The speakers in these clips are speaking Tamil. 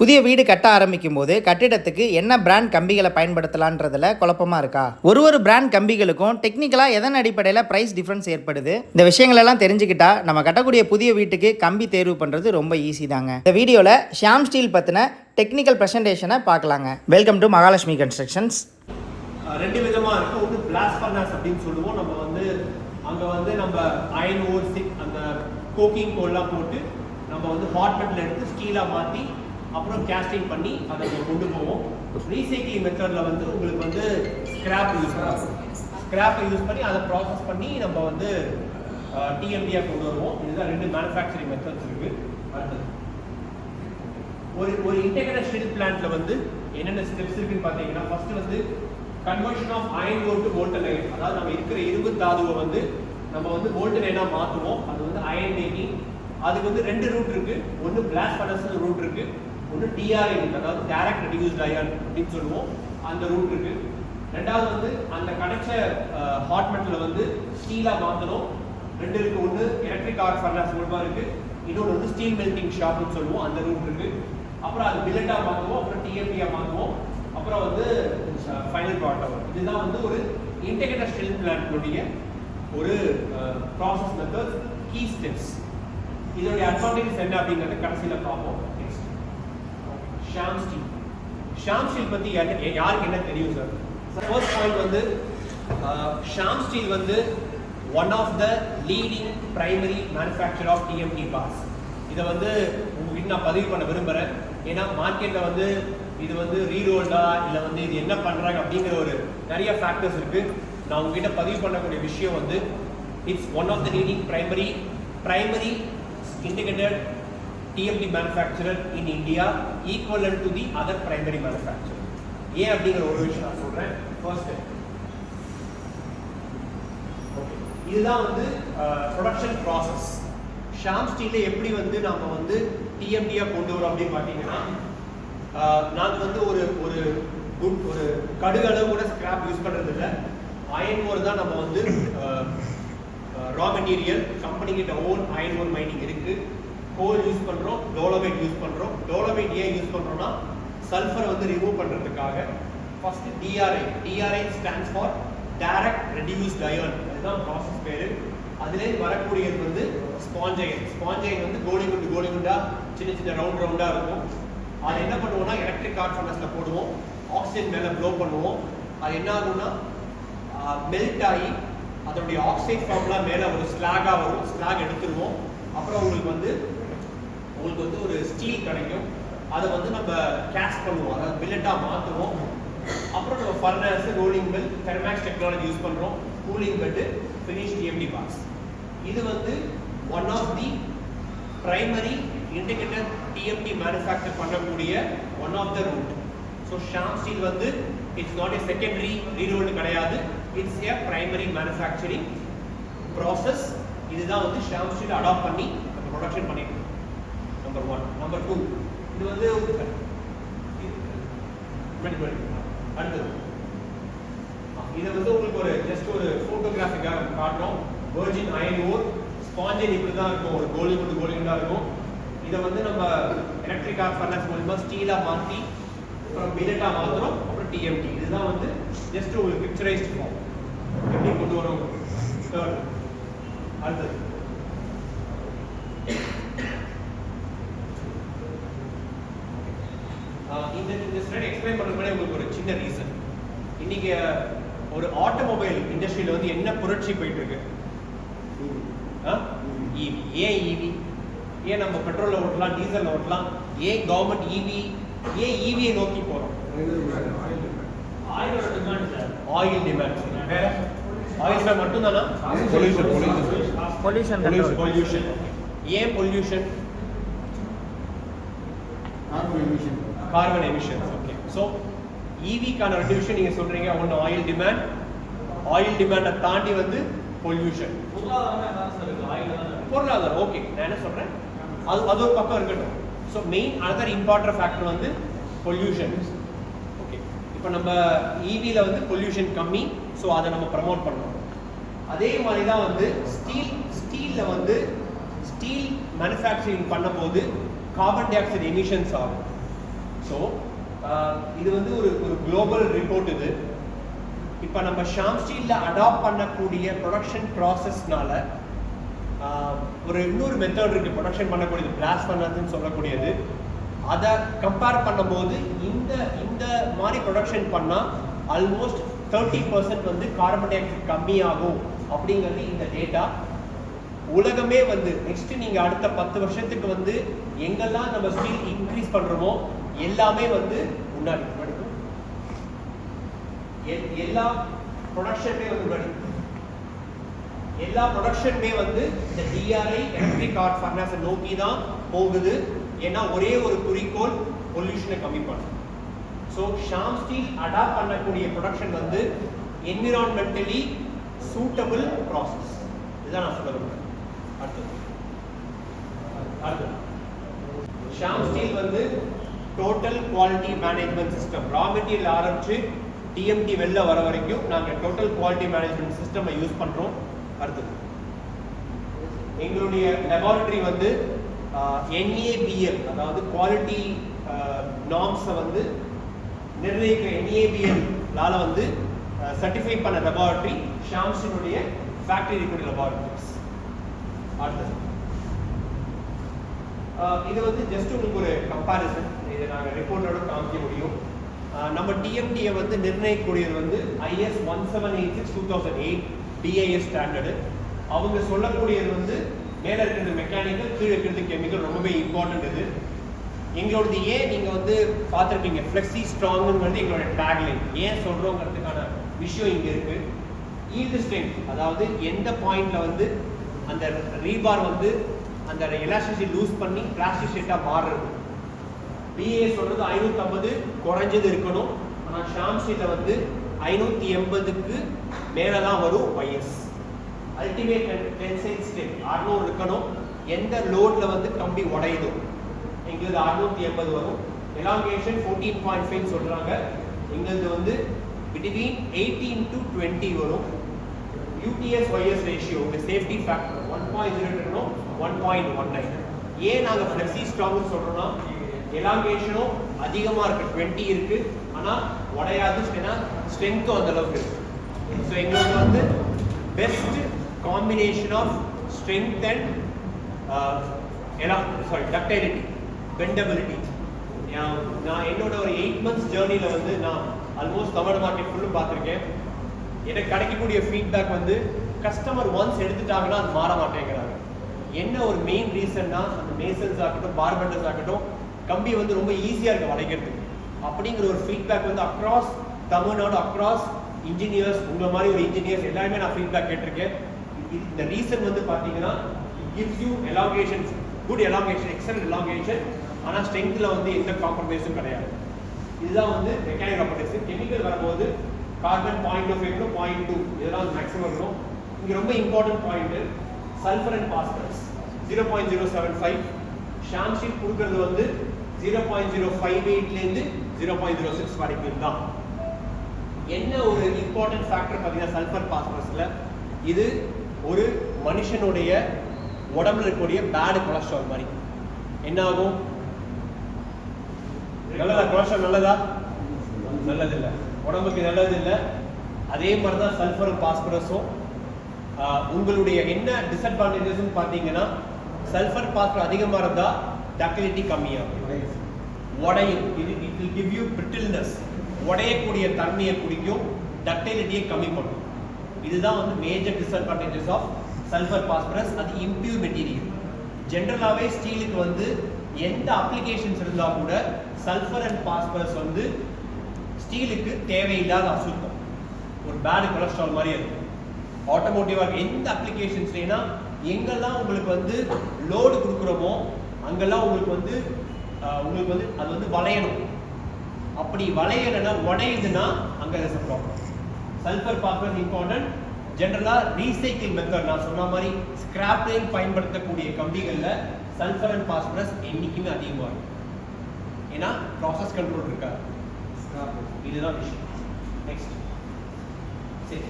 புதிய வீடு கட்ட ஆரம்பிக்கும் போது கட்டிடத்துக்கு என்ன பிராண்ட் கம்பிகளை பயன்படுத்தலான்றதுல குழப்பமா இருக்கா? ஒரு ஒரு பிராண்ட் கம்பிகளுக்கும் டெக்னிக்கலாக எதன் அடிப்படையில் ப்ரைஸ் டிஃபரன்ஸ் ஏற்படுது? இந்த விஷயங்கள் எல்லாம் தெரிஞ்சுக்கிட்டா நம்ம கட்டக்கூடிய புதிய வீட்டுக்கு கம்பி தேர்வு பண்ணுறது ரொம்ப ஈஸி தாங்க. இந்த வீடியோவில் ஷியாம் ஸ்டீல் பற்றின டெக்னிக்கல் ப்ரெசன்டேஷனை பார்க்கலாங்க. வெல்கம் டு மகாலட்சுமி கன்ஸ்ட்ரக்ஷன்ஸ் ரெண்டு விதமா இருக்கு ஒன்று பிளாஸ்ட் ஃபர்னாஸ் அப்படின்னு சொல்லுவோம். நம்ம வந்து அங்கே வந்து நம்ம அயன் ஓர் சிக் அந்த கோக்கிங் கோல்லாம் போட்டு நம்ம வந்து ஹாட் மெட்டல் எடுத்து ஸ்டீலாக மாற்றி அப்புறம் கேஸ்டிங் பண்ணி அதை கொண்டு போவோம். ரீசைக்ளிங் மெத்தட்ல வந்து உங்களுக்கு வந்து ஸ்கிராப் யூஸ் பண்ணுவோம் ஸ்கிராப் யூஸ் பண்ணி அதை ப்ராசஸ் பண்ணி நம்ம வந்து டிஎம்டியாக கொண்டு வருவோம். இதுதான் ரெண்டு மேனுஃபேக்சரிங் மெத்தட்ஸ் இருக்கு. அடுத்தது. ஒரு ஒரு இன்டெகிரேட் ஸ்டீல் பிளான்ட்ல வந்து என்னென்ன ஸ்டெப்ஸ் இருக்குன்னு பார்த்தீங்கன்னா ஃபர்ஸ்ட் வந்து conversion of iron coal to molten iron அதாவது நம்ம இருக்கிற இரும்பு தாதுவை வந்து நம்ம வந்து வோல்டன் அயனா மாற்றுவோம் அது வந்து அயன் மேக்கிங் அதுக்கு வந்து ரெண்டு ரூட் இருக்கு. ஒன்று பிளாஸ்ட் ஃபர்னஸ் ரூட் இருக்கு. ஒன்று டிஆர்ஐ ரூட் அதாவது டைரக்ட் ரெடியூஸ்ட் அயன் அப்படின்னு சொல்லுவோம். அந்த ரூட் இருக்கு. ரெண்டாவது வந்து அந்த கிடைச்ச ஹாட் மெட்டலை வந்து ஸ்டீலா மாற்றணும் ரெண்டு இருக்கு. ஒன்று எலக்ட்ரிக் ஆர்ட் ஃபர்னஸ் மூலமா இருக்கு. இன்னொன்று வந்து ஸ்டீல் மெல்டிங் ஷாப்னு சொல்லுவோம். அந்த ரூட் இருக்கு. அப்புறம் அது பில்லட்டா மாற்றுவோம் அப்புறம் டிஎம்பியா மாற்றுவோம் அப்புறம் வந்து ஃபைனல் ப்ராடக்ட் இதுதான் வந்து ஒரு இன்டெகிரேட்டட் ஸ்டீல் பிளான்ட்னுடைய ஒரு ப்ராசஸ் மெத்தட் கீ ஸ்டெப்ஸ் இதோடைய அட்வான்டேஜஸ் என்ன அப்படிங்கறத கடைசியில் பார்ப்போம். ஷாம் ஸ்டீல் ஷாம் ஸ்டீல் பத்தி யாருக்கு என்ன தெரியும் சார் ஃபர்ஸ்ட் பாயிண்ட் வந்து ஷாம் ஸ்டீல் வந்து one of the leading primary manufacture of TMT bars இதை வந்து உங்ககிட்ட நான் பதிவு பண்ண விரும்புகிறேன் ஏன்னா மார்க்கெட்டில் வந்து இது வந்து ரீரோல்டா இல்லை வந்து இது என்ன பண்ணுறாங்க அப்படிங்கிற ஒரு நிறைய ஃபேக்டர்ஸ் இருக்கு. நான் உங்ககிட்ட பதிவு பண்ணக்கூடிய விஷயம் வந்து it's one of the leading primary primary integrated TMT manufacturer in India equivalent to the other primary manufacturer. ஏன் அப்படிங்கிற ஒரு விஷயம் நான் சொல்றேன். ஃபர்ஸ்ட் இதுதான் வந்து ப்ரொடக்ஷன் ப்ராசஸ் ஷாம் ஸ்டீல்ல எப்படி வந்து நாம வந்து டிஎம்டியா கொண்டு வரோம் அப்படின்னு பார்த்தீங்கன்னா நாங்கள் வந்து ஒரு ஒரு குட் ஒரு கடுகளவு கூட ஸ்கிராப் யூஸ் பண்றது இல்லை அயன் ஓர் தான் நம்ம வந்து ரா மெட்டீரியல் கம்பெனி கிட்ட ஓன் அயன் ஓர் மைனிங் இருக்குது கோல் யூஸ் பண்றோம் டோலமைட் யூஸ் பண்றோம். டோலமைட் ஏன் யூஸ் பண்றோம்னா சல்ஃபரை வந்து ரிமூவ் பண்றதுக்காக first DRI DRI stands for direct reduced iron அதுதான் ப்ராசஸ் பேரு. அதுலேருந்து வரக்கூடியது வந்து ஸ்பாஞ்சைன் ஸ்பாஞ்சைன் வந்து கோலி குண்டு கோலி குண்டா சின்ன சின்ன ரவுண்ட் ரவுண்டா இருக்கும். அது என்ன பண்ணுவோம்னா எலக்ட்ரிக் கார்ட் ஃபர்னஸ்ல போடுவோம். ஆக்சிஜன் மேல ப்ளோ பண்ணுவோம். அது என்ன ஆகும்னா மெல்ட் ஆகி அதனுடைய ஆக்சைட் ஃபார்ம்லாம் மேலே ஒரு ஸ்லாகாக வரும். ஸ்லாக் எடுத்துருவோம். அப்புறம் உங்களுக்கு வந்து உங்களுக்கு வந்து ஒரு ஸ்டீல் கிடைக்கும். அதை வந்து நம்ம கேஷ் பண்ணுவோம். அதாவது பில்லட்டாக மாற்றுவோம் அப்புறம் நம்ம furnace rolling bell Thermex technology use பண்ணுறோம் cooling bed finish TMT bars இது வந்து one of the primary integrated TMT manufacture பண்ணக்கூடிய one of the route so Shyam steel வந்து it's not a secondary rerolled கிடையாது. It's a primary manufacturing process இதுதான் வந்து ஷாம் ஸ்டீல் அடாப்ட் பண்ணி நம்ம ப்ரொடக்ஷன் பண்ணிட்டு நம்பர் ஒன் நம்பர் டூ இது வந்து அடுத்தது. இதை வந்து உங்களுக்கு ஒரு ஜஸ்ட் ஒரு போட்டோகிராஃபிக்காக காட்டுறோம். வெர்ஜின் அயன் ஓர் ஸ்பாஞ்சின் இப்படி தான் இருக்கும். ஒரு கோலி குண்டு கோலி குண்டா இருக்கும். இதை வந்து நம்ம எலக்ட்ரிக் ஆர்ட் ஃபர்னஸ் மூலமா ஸ்டீலாக மாற்றி அப்புறம் பில்லட்டாக மாற்றுறோம் அப்புறம் டிஎம்டி இதுதான் வந்து ஜஸ்ட் உங்களுக்கு பிக்சரைஸ்ட் ஃபார்ம் எப்படி கொண்டு வரும்? தேர்ட் அடுத்தது ஆஹ் இந்த இந்த ஸ்லைட் எக்ஸ்பிளைன் பண்ணுறது சின்ன ரீசன் இன்னைக்கு ஒரு ஆட்டோமொபைல் இண்டஸ்ட்ரியில வந்து என்ன புரட்சி போயிட்டு இருக்கு ஈவி ஏன் ஈவி ஏன் நம்ம பெட்ரோல்ல ஓட்டலாம் டீசல்ல ஓட்டலாம்? ஏன் கவர்மெண்ட் ஈவி ஏன் ஈவியை நோக்கி போறோம்? ஆயிலோட டிமாண்ட் சார் ஆயில் டிமாண்ட் வேற? ஆயில் டிமாண்ட் மட்டும் தானா Pollution, pollution. பொல்யூஷன் பொல்யூஷன் ஏன் pollution carbon emissions okay so ஈவிக்கான ரெண்டு விஷயம் நீங்க சொல்றீங்க. ஒன்று ஆயில் டிமாண்ட் ஆயில் டிமாண்டை தாண்டி வந்து பொல்யூஷன் பொருளாதாரம் ஓகே நான் என்ன சொல்றேன்? அது அது ஒரு பக்கம் இருக்கட்டும். So main other important factor வந்து பொல்யூஷன் ஓகே இப்போ நம்ம ஈவியில் வந்து பொல்யூஷன் கம்மி. ஸோ அதை நம்ம ப்ரமோட் பண்ணோம் அதே மாதிரி தான் வந்து ஸ்டீல் ஸ்டீலில் வந்து ஸ்டீல் மேனுஃபேக்சரிங் பண்ணும்போது கார்பன் டை ஆக்சைடு எமிஷன்ஸ் ஆகும். ஸோ இது வந்து ஒரு ஒரு குளோபல் ரிப்போர்ட் இது. இப்போ நம்ம ஷாம் ஸ்டீலில் அடாப்ட் பண்ணக்கூடிய ப்ரொடக்ஷன் ப்ராசஸ்னால ஒரு இன்னொரு மெத்தட் இருக்குது ப்ரொடக்ஷன் பண்ணக்கூடியது பிளாஸ் பண்ணதுன்னு சொல்லக்கூடியது. அதை கம்பேர் பண்ணும்போது இந்த இந்த மாதிரி ப்ரொடக்ஷன் பண்ணால் ஆல்மோஸ்ட் தேர்ட்டி பர்சன்ட் வந்து கார்பன் டை ஆக்சைடு கம்மியாகும் அப்படிங்கிறது இந்த டேட்டா உலகமே வந்து நெக்ஸ்ட் நீங்கள் அடுத்த பத்து வருஷத்துக்கு வந்து எங்கெல்லாம் நம்ம ஸ்டீல் இன்க்ரீஸ் பண்ணுறோமோ எல்லாமே வந்து முன்னாடி எல்- எல்லா ப்ரொடக்ஷனுமே வந்து முன்னாடி. எல்லா ப்ரொடக்ஷனுமே வந்து இந்த டிஆர்ஐ எலக்ட்ரிக் ஆர்ட் ஃபர்னாஸை நோக்கி தான் போகுது. ஏன்னா ஒரே ஒரு குறிக்கோள் பொல்யூஷனை கம்மி பண்ணும் ஸோ ஷாம் ஸ்டீல் அடாப்ட் பண்ணக்கூடிய ப்ரொடக்ஷன் வந்து என்விரான்மெண்டலி சூட்டபிள் ப்ராசஸ் இதுதான் நான் சொல்ல விரும்புறேன். அடுத்தது. அடுத்தது. ஷாம் ஸ்டீல் வந்து total quality management system raw material ஆரம்பிச்சு டிஎம்டி வெளில வர வரைக்கும் நாங்கள் total quality management system use பண்ணுறோம் அடுத்தது. எங்களுடைய லெபார்டரி வந்து என்ஏபிஎல் அதாவது குவாலிட்டி நார்ம்ஸை வந்து நிர்ணயிக்கிற என்ஏபிஎல்னால வந்து சர்டிஃபை பண்ண லெபார்டரி ஷாம்ஸினுடைய ஃபேக்டரி இருக்கக்கூடிய லெபார்டரிஸ் அடுத்தது. இது வந்து ஜஸ்ட் உங்களுக்கு ஒரு கம்பாரிசன் இதை நாங்கள் ரிப்போர்ட்டோட காமிக்க முடியும். நம்ம டிஎம்டியை வந்து நிர்ணயிக்கக்கூடியது வந்து IS one seven eight six two thousand eight DIS standard அவங்க சொல்லக்கூடியது வந்து மேலே இருக்கிறது மெக்கானிக்கல் கீழே இருக்கிறது கெமிக்கல் ரொம்பவே இம்பார்ட்டன்ட் இது. எங்களோடது ஏன் நீங்கள் வந்து பார்த்துருப்பீங்க? ஃப்ளெக்ஸி ஸ்ட்ராங்குங்கிறது எங்களோட டேக்லைன் ஏன் சொல்கிறோங்கிறதுக்கான விஷயம் இங்கே இருக்குது ஈல்டு ஸ்ட்ரென்த் அதாவது எந்த பாயிண்டில் வந்து அந்த ரீபார் வந்து அந்த எலாஸ்டிசிட்டி லூஸ் பண்ணி பிளாஸ்டிக் ஷீட்டாக மாறுறது. பிஏ சொல்றது ஐநூற்றம்பது குறைஞ்சது இருக்கணும். ஆனால் ஷாம் வந்து ஐநூற்றி எண்பதுக்கு மேலே தான் வரும் ஒய்எஸ் அல்டிமேட் டென்சைல் ஸ்ட்ரென்த் அறுநூறு இருக்கணும். எந்த லோட்ல வந்து கம்பி உடையுதோ எங்களுக்கு அறுநூத்தி எண்பது வரும். எலாங்கேஷன் ஃபோர்டீன் பாயிண்ட் ஃபைவ் சொல்கிறாங்க எங்களது வந்து பிட்வீன் எயிட்டீன் டு டுவெண்ட்டி வரும். யூடிஎஸ் ஒய்எஸ் ரேஷியோ உங்கள் safety factor one point zero இருக்கணும் ஒன் பாயிண்ட் ஒன் நைன் ஏன் நாங்கள் ஃப்ளெக்ஸி ஸ்ட்ராங்னு சொல்கிறோன்னா எலாங்கேஷனும் அதிகமாக இருக்குது டுவெண்ட்டி இருக்குது ஆனால் உடையாது. ஏன்னா ஸ்ட்ரென்த்தும் அந்த அளவுக்கு இருக்குது ஸோ எங்களுக்கு வந்து best combination of strength and எல்லாம் சாரி டக்டைலிட்டி பெண்டபிலிட்டி நான் என்னோட ஒரு எயிட் மந்த்ஸ் ஜேர்னியில் வந்து நான் ஆல்மோஸ்ட் தமிழ் மார்க்கெட் ஃபுல்லும் பார்த்துருக்கேன். எனக்கு கிடைக்கக்கூடிய ஃபீட்பேக் வந்து கஸ்டமர் ஒன்ஸ் எடுத்துட்டாங்கன்னா அது மாற மாட்டேங்கிறாங்க. என்ன ஒரு மெயின் ரீசன்னா அந்த மேசன்ஸ் ஆகட்டும் பார்பெண்டர்ஸ் ஆகட்டும் கம்பி வந்து ரொம்ப ஈஸியாக இருக்குது வளைக்கிறதுக்கு. அப்படிங்கிற ஒரு ஃபீட்பேக் வந்து அக்ராஸ் தமிழ்நாடு அக்ராஸ் இன்ஜினியர்ஸ் உங்களை மாதிரி ஒரு இன்ஜினியர்ஸ் எல்லாருமே நான் ஃபீட்பேக் கேட்டிருக்கேன். இந்த ரீசன் வந்து பார்த்தீங்கன்னா gives you elongation good elongation excellent elongation ஆனால் ஸ்ட்ரென்த்தில் வந்து எந்த காம்ப்ரமைஸும் கிடையாது. இதுதான் வந்து மெக்கானிக் ப்ராப்பர்ட்டிஸ் கெமிக்கல் வரும்போது கார்பன் பாயிண்ட் ஆஃப் எவ்வளோ பாயிண்ட் டூ இதெல்லாம் மேக்ஸிமம் இருக்கும் இங்கே ரொம்ப important point sulphur and phosphorus zero point zero seven five ஷாம்ஷீட் கொடுக்கறது வந்து ஜீரோ பாயிண்ட் ஜீரோ ஃபைவ் எயிட்லேருந்து ஜீரோ பாயிண்ட் ஜீரோ சிக்ஸ் வரைக்கும் தான் என்ன ஒரு இம்பார்ட்டன்ட் ஃபேக்டர் பார்த்தீங்கன்னா சல்ஃபர் பாஸ்பரஸில் இது ஒரு மனுஷனுடைய உடம்புல இருக்கக்கூடிய பேடு கொலஸ்ட்ரால் மாதிரி. என்ன ஆகும் நல்லதா? கொலஸ்ட்ரால் நல்லதா? நல்லது இல்லை உடம்புக்கு நல்லது இல்லை அதே மாதிரி தான் சல்ஃபரும் பாஸ்பரஸும் உங்களுடைய என்ன டிஸ்அட்வான்டேஜஸ்னு பார்த்தீங்கன்னா சல்ஃபர் பாஸ்பரஸ் அதிகமாக இருந்தால் டக்டிலிட்டி கம்மியாகும். உடையும் இது it will give you brittleness உடையக்கூடிய தன்மையை குடிக்கும் டக்டைலிட்டியை கம்மி பண்ணும். இதுதான் வந்து major disadvantages of sulphur phosphorus அது இம்பியூர் மெட்டீரியல் ஜென்ரலாகவே ஸ்டீலுக்கு வந்து எந்த அப்ளிகேஷன்ஸ் இருந்தால் கூட சல்ஃபர் அண்ட் பாஸ்பரஸ் வந்து ஸ்டீலுக்கு தேவையில்லாத அசுத்தம். ஒரு பேடு கொலஸ்ட்ரால் மாதிரி இருக்கும். ஆட்டோமோட்டிவாக எந்த அப்ளிகேஷன்ஸ்லேனா எங்கெல்லாம் உங்களுக்கு வந்து லோடு கொடுக்குறோமோ அங்கெல்லாம் உங்களுக்கு வந்து உங்களுக்கு வந்து அது வந்து வளையணும். அப்படி வளையலைன்னா உடையுதுன்னா அங்கே ப்ராப்ளம் சல்ஃபர் பாஸ்பரஸ் இம்பார்ட்டன்ட் ஜென்ரலாக ரீசைக்கிள் மெத்தட் நான் சொன்ன மாதிரி ஸ்கிராப்லைன் பயன்படுத்தக்கூடிய கம்பிகளில் சல்ஃபர் அண்ட் பாஸ்பரஸ் என்றைக்குமே அதிகமாக இருக்கும். ஏன்னா ப்ராசஸ் கண்ட்ரோல் இருக்காது. இதுதான் விஷயம். நெக்ஸ்ட் சரி.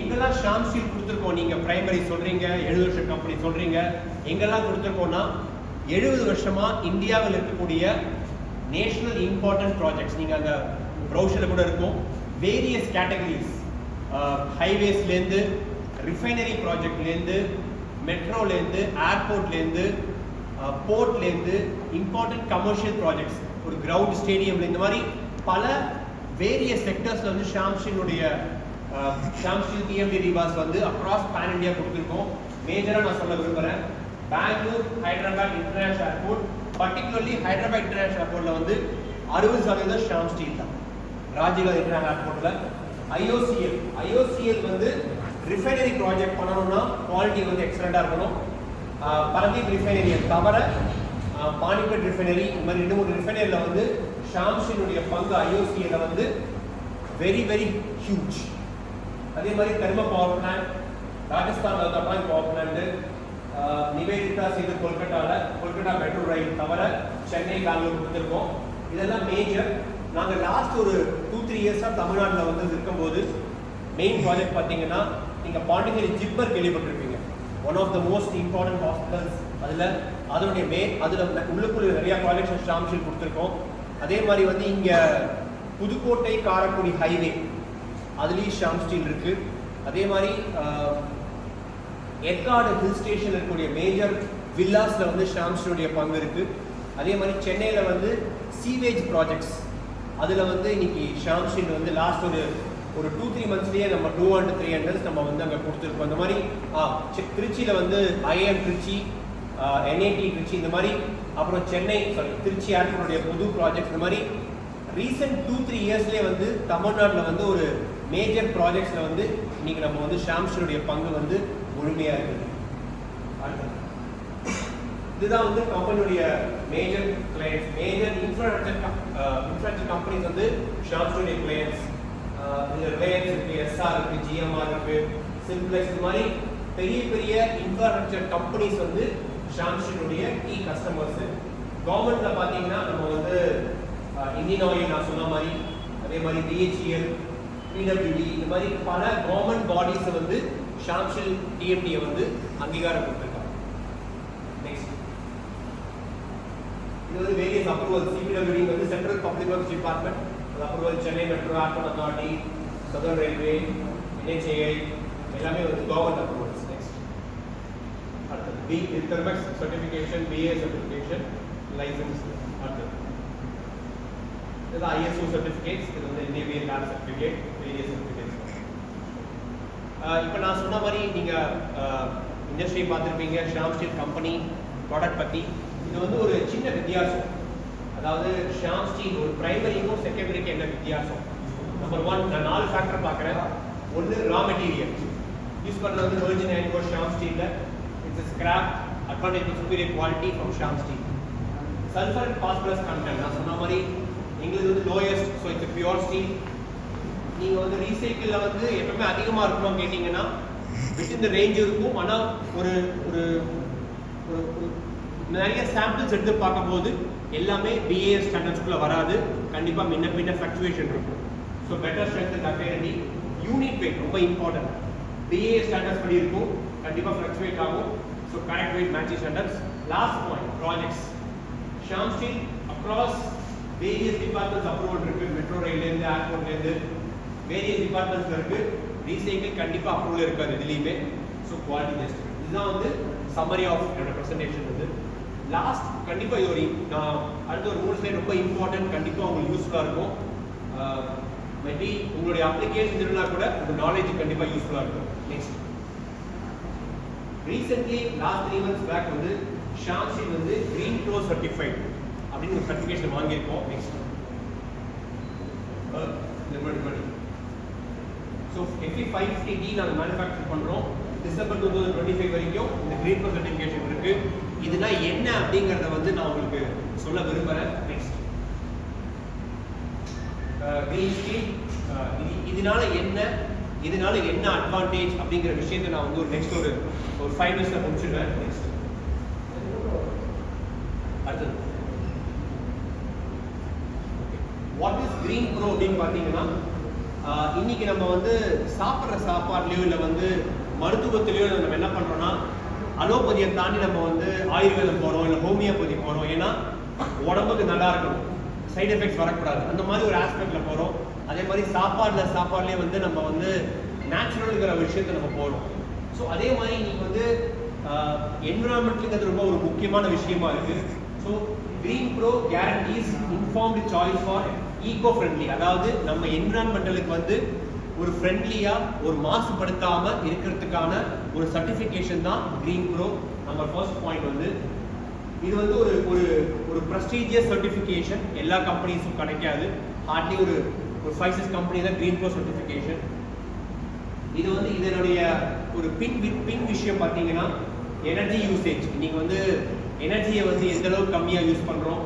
எங்கெல்லாம் ஷாம் ஸ்டீல் கொடுத்துருக்கோம் நீங்க? பிரைமரி சொல்றீங்க எழுபது வருஷம் கம்பெனி சொல்றீங்க. எங்கெல்லாம் கொடுத்துருக்கோம்னா எழுபது வருஷமா இந்தியாவில் இருக்கக்கூடிய நேஷனல் இம்பார்ட்டன்ட் ப்ராஜெக்ட்ஸ் நீங்கள் அந்த ப்ரௌஷரில் கூட இருக்கும். வேரியஸ் கேட்டகரிஸ் ஹைவேஸ்லேருந்து ரிஃபைனரி ப்ராஜெக்ட்லேருந்து மெட்ரோலேருந்து ஏர்போர்ட்லேருந்து போர்ட்லேருந்து இம்பார்ட்டன்ட் கமர்ஷியல் ப்ராஜெக்ட்ஸ் ஒரு கிரவுண்ட் ஸ்டேடியம்ல இந்த மாதிரி பல வேரியஸ் செக்டர்ஸில் வந்து ஷாம்ஷினுடைய ஷாம்ஷின் டிஎம்டி ரிவாஸ் வந்து அக்ராஸ் பேன் இண்டியா கொடுத்துருக்கோம். மேஜராக நான் சொல்ல விரும்புகிறேன் Bangalore Hyderabad international airport particularly Hyderabad international ஏர்போர்ட்டில் வந்து அறுபது சதவீதம் ஷாம் ஸ்டீல் தான். ராஜீவ்காந்தி இன்டர்நேஷனல் ஏர்போர்ட்டில் ஐஓசிஎல் ஐஓசிஎல் வந்து ரிஃபைனரி ப்ராஜெக்ட் பண்ணணும்னா குவாலிட்டி வந்து எக்ஸலண்ட்டாக இருக்கணும். பரதீப் ரிஃபைனரியை தவிர பானிபட் ரிஃபைனரி இந்த மாதிரி ரெண்டு மூணு ரிஃபைனரியில் வந்து ஷாம்ஷினுடைய பங்கு ஐஓசியில் வந்து வெரி வெரி ஹியூஜ் அதே மாதிரி thermal power plant Rajasthan power plant Nivedita செய்து கொல்கட்டாவில் கொல்கட்டா மெட்ரோ ரயில் தவிர சென்னை பெங்களூர் கொடுத்துருக்கோம். இதெல்லாம் மேஜர் நாங்கள் லாஸ்ட் ஒரு டூ த்ரீ இயர்ஸாக தமிழ்நாட்டில் வந்து இருக்கும்போது மெயின் ப்ராஜெக்ட் பார்த்தீங்கன்னா நீங்கள் பாண்டிச்சேரி ஜிப்பர் கேள்விப்பட்டிருப்பீங்க. One of the most important hospitals அதில் அதனுடைய மே அதில் உள்ளுக்குள்ள நிறையா ப்ராஜெக்ட்ஸ் ஸ்டாம்ஷில் கொடுத்துருக்கோம். அதே மாதிரி வந்து இங்கே புதுக்கோட்டை காரக்குடி ஹைவே அதுலேயும் ஷாம் ஸ்டீல் இருக்குது அதே மாதிரி ஏற்காடு ஹில் ஸ்டேஷன் இருக்கக்கூடிய மேஜர் வில்லாஸில் வந்து ஷாம் பங்கு இருக்கு. அதே மாதிரி சென்னையில் வந்து சீவேஜ் ப்ராஜெக்ட்ஸ் அதில் வந்து இன்னைக்கு ஷாம் வந்து லாஸ்ட் ஒரு ஒரு டூ த்ரீ மந்த்ஸ்லேயே நம்ம டூ அண்ட் த்ரீ ஹண்ட்ரட்ஸ் நம்ம வந்து அங்கே கொடுத்துருக்கோம். அந்த மாதிரி ஆ, திருச்சியில் வந்து ஐஎம் திருச்சி என்ஐடி திருச்சி இந்த மாதிரி அப்புறம் சென்னை சாரி திருச்சி ஏர்போர்ட்டுடைய புது ப்ராஜெக்ட் இந்த மாதிரி ரீசெண்ட் டூ த்ரீ இயர்ஸ்லேயே வந்து தமிழ்நாட்டில் வந்து ஒரு மேஜர் ப்ராஜெக்ட்ஸில் வந்து இன்னைக்கு நம்ம வந்து ஷாம்ஷனுடைய பங்கு வந்து முழுமையாக இருக்குது அடுத்தது. இதுதான் வந்து கம்பெனியுடைய major clients major infrastructure infrastructure companies வந்து ஷாப்ஸுடைய கிளையன்ஸ் இதில் ரிலையன்ஸ் இருக்கு எஸ்ஆர் இருக்கு ஜிஎம்ஆர் இருக்கு சிம்ப்ளெக்ஸ் இது மாதிரி பெரிய பெரிய இன்ஃப்ராஸ்ட்ரக்சர் கம்பெனிஸ் வந்து ஷாம்ஷனுடைய கீ கஸ்டமர்ஸ் கவர்மெண்ட்ல பார்த்தீங்கன்னா நம்ம வந்து uh, இந்தியன் ஆயில் நான் சொன்ன மாதிரி அதே மாதிரி பிஹெச்இஎல் பிடபிள்யூடி இந்த மாதிரி பல கவர்மெண்ட் பாடிஸ் வந்து ஷாம்ஷில் டிஎம்டியை வந்து அங்கீகாரம் கொடுத்துருக்காங்க. நெக்ஸ்ட் இது வந்து வேரியஸ் அப்ரூவல் சிபிடபிள்யூ வந்து சென்ட்ரல் பப்ளிக் ஒர்க்ஸ் டிபார்ட்மெண்ட் அது approval Chennai metro auto authority southern railway NHAI எல்லாமே வந்து கவர்மெண்ட் அப்ரூவல்ஸ் நெக்ஸ்ட் அடுத்தது. B இன்டர்மெக்ஸ் certification BA certification licence அடுத்தது. இது ஐஎஸ்ஓ சர்டிஃபிகேட்ஸ் இது வந்து என்ஏவிஎல் லேப் சர்டிஃபிகேட் வேரியஸ் இப்போ நான் சொன்ன மாதிரி நீங்கள் இண்டஸ்ட்ரி பார்த்துருப்பீங்க ஷாம் ஸ்டீல் கம்பெனி ப்ராடக்ட் பற்றி இது வந்து ஒரு சின்ன வித்தியாசம். அதாவது ஷாம் ஸ்டீல் ஒரு பிரைமரிக்கும் செகண்டரிக்கும் என்ன வித்தியாசம்? நம்பர் ஒன் நான் நாலு ஃபேக்டர் பார்க்குறேன். ஒன்று ரா மெட்டீரியல் யூஸ் பண்ணுறது வந்து வெர்ஜின் அயன்கோ ஷாம் ஸ்டீலில் it's scrap advantage superior quality from Shyam steel sulphur and phosphorus content நான் சொன்ன மாதிரி எங்களுக்கு வந்து lowest so it's pure steel நீங்கள் வந்து ரீசைக்கிளில் வந்து எப்பவுமே அதிகமாக இருக்கணும் கேட்டிங்கன்னா வித் இந்த ரேஞ்ச் இருக்கும். ஆனால் ஒரு ஒரு நிறைய சாம்பிள்ஸ் எடுத்து பார்க்கும்போது எல்லாமே பிஏஎஸ் ஸ்டாண்டர்ட்ஸ்குள்ளே வராது. கண்டிப்பாக முன்ன பின்ன ஃப்ளக்சுவேஷன் இருக்கும். ஸோ பெட்டர் ஸ்ட்ரென்த் டஃபேரடி யூனிட் வெயிட் ரொம்ப இம்பார்ட்டன்ட் பிஏஎஸ் ஸ்டாண்டர்ட்ஸ் படி இருக்கும். கண்டிப்பாக ஃப்ளக்சுவேட் ஆகும். So correct weight matching standards last point projects Shyam steel across various departments approval இருக்கு மெட்ரோ ரயில்லேருந்து ஏர்போர்ட்லேருந்து வேரியஸ் டிபார்ட்மெண்ட்ஸ்ல இருக்கு. ரீசைக்கிள் கண்டிப்பாக அப்ரூவல் இருக்காது எதுலேயுமே. ஸோ குவாலிட்டி டெஸ்ட் இதுதான் வந்து சம்மரி ஆஃப் என்னோட ப்ரெசன்டேஷன் வந்து. லாஸ்ட் கண்டிப்பாக இது ஒரு நான் அடுத்த ஒரு மூணு ஸ்லைட் ரொம்ப இம்பார்ட்டன்ட் கண்டிப்பாக உங்களுக்கு யூஸ்ஃபுல்லாக இருக்கும். மேபி உங்களுடைய அப்ளிகேஷன் இருந்தா கூட உங்க நாலேஜ் கண்டிப்பாக யூஸ்ஃபுல்லாக இருக்கும். Next recently last three months back வந்து ஷாம்ஷில் வந்து கிரீன் ப்ரோ சர்டிஃபைட் அப்படின்னு ஒரு சர்டிஃபிகேஷன் வாங்கியிருக்கோம். Next so FE five fifty D நாங்கள் மேனுஃபேக்சர் பண்ணுறோம் December two thousand twenty five வரைக்கும் இந்த க்ரீன் பர் சர்டிஃபிகேஷன் இருக்குது இதுனா என்ன அப்படிங்கிறத வந்து நான் உங்களுக்கு சொல்ல விரும்புகிறேன் நெக்ஸ்ட் க்ரீன் ஸ்டீல் இது இதனால என்ன இதனால என்ன அட்வான்டேஜ் அப்படிங்கிற விஷயத்தை நான் வந்து ஒரு நெக்ஸ்ட் ஒரு ஒரு ஃபைவ் மினிட்ஸில் முடிச்சிடுவேன். நெக்ஸ்ட் அடுத்தது. வாட் இஸ் க்ரீன் ப்ரோ அப்படின்னு பார்த்தீங்கன்னா இன்னைக்கு நம்ம வந்து சாப்பிட்ற சாப்பாடுலையோ இல்லை வந்து மருத்துவத்திலையோ நம்ம என்ன பண்ணுறோம்னா அலோபதியை தாண்டி நம்ம வந்து ஆயுர்வேதம் போகிறோம் இல்லை ஹோமியோபதி போகிறோம் ஏன்னா உடம்புக்கு நல்லா இருக்கணும். சைடு எஃபெக்ட்ஸ் வரக்கூடாது. அந்த மாதிரி ஒரு ஆஸ்பெக்ட்ல போகிறோம் அதே மாதிரி சாப்பாடுல சாப்பாடுலேயே வந்து நம்ம வந்து நேச்சுரலுங்கிற விஷயத்தை நம்ம போகிறோம் ஸோ அதே மாதிரி இன்னைக்கு வந்து என்விரான்மெண்ட்டுங்கிறது ரொம்ப ஒரு முக்கியமான விஷயமா இருக்கு. So green pro guarantees informed choice for eco friendly அதாவது நம்ம என்விரான்மெண்டலுக்கு வந்து ஒரு ஃப்ரெண்ட்லியாக ஒரு மாசுபடுத்தாமல் இருக்கிறதுக்கான ஒரு சர்டிஃபிகேஷன் தான் க்ரீன் ப்ரோ நம்ம ஃபர்ஸ்ட் பாயிண்ட் வந்து இது வந்து ஒரு ஒரு ஒரு ப்ரெஸ்டீஜியஸ் சர்டிஃபிகேஷன் எல்லா கம்பெனிஸும் கிடைக்காது. ஹார்ட்லி ஒரு ஒரு ஃபைவ் சிக்ஸ் கம்பெனி தான் க்ரீன் ப்ரோ சர்டிஃபிகேஷன் இது வந்து இதனுடைய ஒரு பின் வி- பின் விஷயம் பார்த்தீங்கன்னா எனர்ஜி யூசேஜ் நீங்கள் வந்து எனர்ஜியை வந்து எந்த அளவுக்கு கம்மியாக யூஸ் பண்ணுறோம்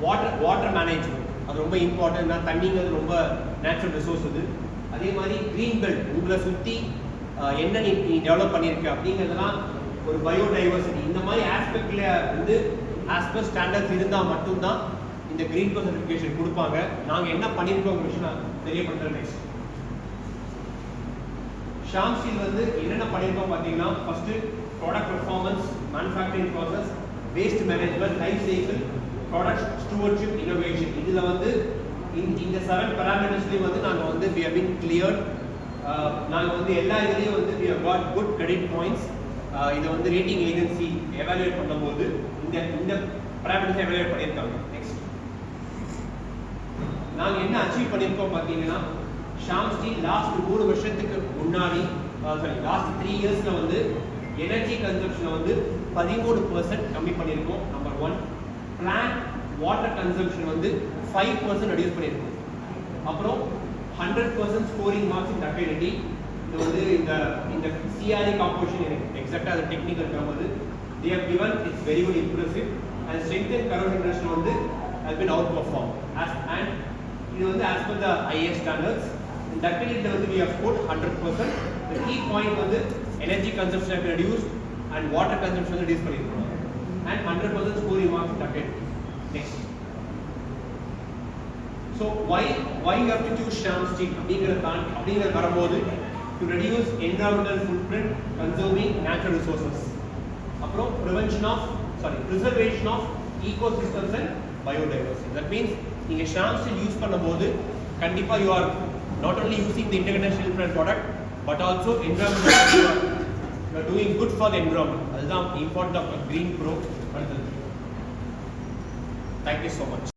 வாட்டர் வாட்டர் மேனேஜ்மெண்ட் அது ரொம்ப இம்பார்ட்டன்ட் தான் தண்ணிங்கிறது ரொம்ப நேச்சுரல் ரிசோர்ஸ் அது. அதே மாதிரி க்ரீன் பெல்ட் உங்களை சுற்றி என்ன நீ நீ டெவலப் பண்ணியிருக்க அப்படிங்கிறதுலாம் ஒரு பயோடைவர்சிட்டி இந்த மாதிரி ஆஸ்பெக்டில் வந்து ஆஸ் பர் ஸ்டாண்டர்ட்ஸ் இருந்தால் மட்டும்தான் இந்த க்ரீன் கோ சர்டிஃபிகேஷன் கொடுப்பாங்க. நாங்கள் என்ன பண்ணியிருக்கோம் விஷயம் நான் தெரியப்படுத்துகிறேன் நெக்ஸ்ட் ஷாம் ஸ்டீல் வந்து என்னென்ன பண்ணியிருக்கோம் பார்த்தீங்கன்னா first product performance manufacturing process waste management life cycle product stewardship innovation இதில் வந்து இந்த- இந்த செவன் பேராமீட்டர்ஸ்லையும் வந்து நாங்கள் வந்து வி ஹவ் பின் கிளியர்ட் நாங்கள் வந்து எல்லா இதுலேயும் வந்து we have got good credit points இதை வந்து ரேட்டிங் ஏஜென்சி எவாலுவேட் பண்ணும்போது இந்த இந்த பேராமீட்டர்ஸ் எவாலுவேட் பண்ணியிருக்காங்க. நெக்ஸ்ட் நாங்கள் என்ன அச்சீவ் பண்ணியிருக்கோம் பார்த்தீங்கன்னா ஷாம் லாஸ்ட் மூணு வருஷத்துக்கு முன்னாடி சாரி லாஸ்ட் த்ரீ இயர்ஸ்ல வந்து எனர்ஜி கன்சப்ஷனை வந்து பதிமூணு பர்சன்ட் கம்மி பண்ணியிருக்கோம் number one plant water consumption வந்து ஃபைவ் பர்சன்ட் ரெடியூஸ் பண்ணியிருக்கோம் அப்புறம் ஹண்ட்ரட் பர்சன்ட் ஸ்கோரிங் மார்க்ஸ் இந்த டக்கலிட்டி இது வந்து இந்த இந்த சிஆர்இ காம்போசிஷன் எனக்கு எக்ஸாக்டாக அது டெக்னிக்கல் டேர்ம் வந்து they have given it's very good impressive and strength and corrosion rest வந்து has been outperform as and இது வந்து as per the IS standards. டக்டிலிட்டியில் வந்து we have scored 100% the key வந்து energy consumption reduce and water consumption reduce பண்ணியிருக்கோம் வந்து and 100% scoring marks in ductility next so why why you have to choose sham steel அப்படிங்கிற தான் அப்படிங்கிற வரும்போது to reduce environmental footprint consuming natural resources அப்புறம் prevention of sorry preservation of ecosystems and biodiversity that means நீங்க ஷாம் ஸ்டீல் யூஸ் பண்ணும்போது கண்டிப்பா you are not only using the integrated steel plant product but also environmental you are, doing good for the environment அதுதான் important of a green pro thank you so much